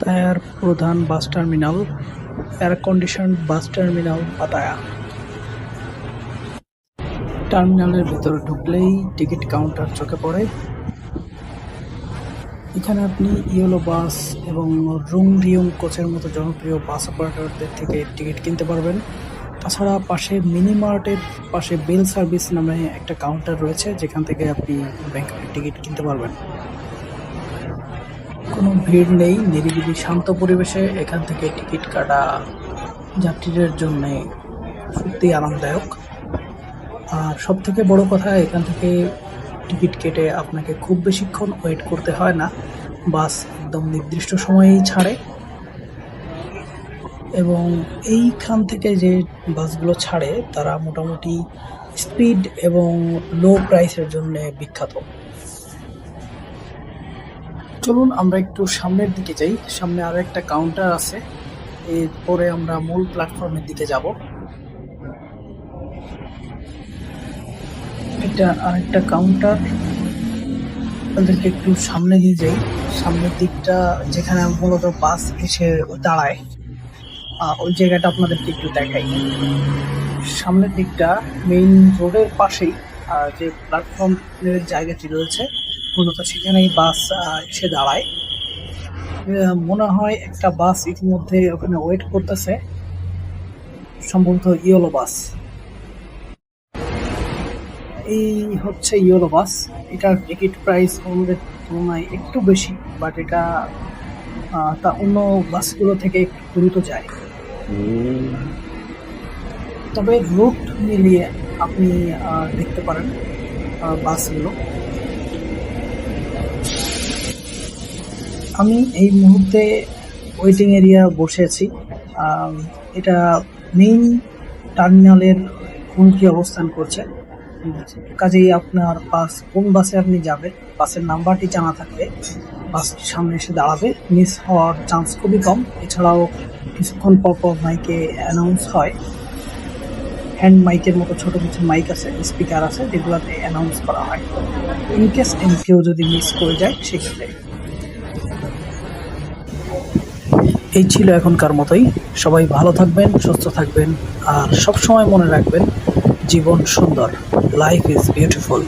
পাতায়ার প্রধান bus terminal air condition bus terminal, Pattaya. টার্মিনালের ভেতরে ঢুকলেই টিকিট কাউন্টার চোখে পড়ে। এখানে আপনি ইয়েলো বাস এবং রুং রিয়ং কোচের মতো জনপ্রিয় বাস অপারেটরদের থেকে টিকিট কিনতে পারবেন। তাছাড়া পাশে মিনি মার্টের পাশে বেল সার্ভিস নামে একটা কাউন্টার রয়েছে, যেখান থেকে আপনি ব্যাংককের টিকিট কিনতে পারবেন। কোনো ভিড় নেই, নিরিবিলি শান্ত পরিবেশে এখান থেকে টিকিট কাটা যাত্রীদের জন্য সত্যি আরামদায়ক। আর সব থেকে বড় কথা, এখান থেকে টিকিট কেটে আপনাকে খুব বেশিক্ষণ ওয়েট করতে হয় না। বাস একদম নির্দিষ্ট সময়েই ছাড়ে। এবং এইখান থেকে যে বাসগুলো ছাড়ে, তারা মোটামুটি স্পিড এবং লো প্রাইসের জন্য বিখ্যাত। চলুন আমরা একটু সামনের দিকে যাই। সামনে আরও একটা কাউন্টার আছে। এরপরে আমরা মূল প্ল্যাটফর্মের দিকে যাব। এটা আরেকটা কাউন্টার আপনাদেরকে একটু সামনে দিয়ে যাই। সামনের দিকটা যেখানে মূলত বাস এসে দাঁড়ায়। ওই জায়গাটা আপনাদেরকে একটু দেখাই। সামনের দিকটা মেইন রোডের পাশেই যে প্ল্যাটফর্মের জায়গাটি রয়েছে মূলত সেখানেই বাস এসে দাঁড়ায়। মনে হয় একটা বাস ইতিমধ্যে ওখানে ওয়েট করতেছে, সম্ভবত ইয়েলো বাস। এই হচ্ছে ইয়েলো বাস। এটার টিকিট প্রাইস অন্যদের তুলনায় একটু বেশি, বাট এটা তা অন্য বাসগুলো থেকে একটু দ্রুত যায়। তবে রুট মিলিয়ে আপনি দেখতে পারেন বাসগুলো। আমি এই মুহূর্তে ওয়েটিং এরিয়া বসে আছি। এটা মেইন টার্মিনালের হুমকি অবস্থান করছে। কাজেই আপনার বাস কোন বাসে আপনি যাবেন বাসের নাম্বারটি জানা থাকলে বাসটি সামনে এসে দাঁড়াবে। মিস হওয়ার চান্স খুবই কম। এছাড়াও কিছুক্ষণ পর পর মাইকে অ্যানাউন্স হয়। হ্যান্ড মাইকের মতো ছোট কিছু মাইক আছে স্পিকার আছে, যেগুলোতে অ্যানাউন্স করা হয়। ইন কেস কেউ যদি মিস করে যায়, সেক্ষেত্রে এই ছিল এখনকার মতোই। সবাই ভালো থাকবেন, সুস্থ থাকবেন, আর সব সময় মনে রাখবেন, জীবন সুন্দর লাইফ ইজ বিউটিফুল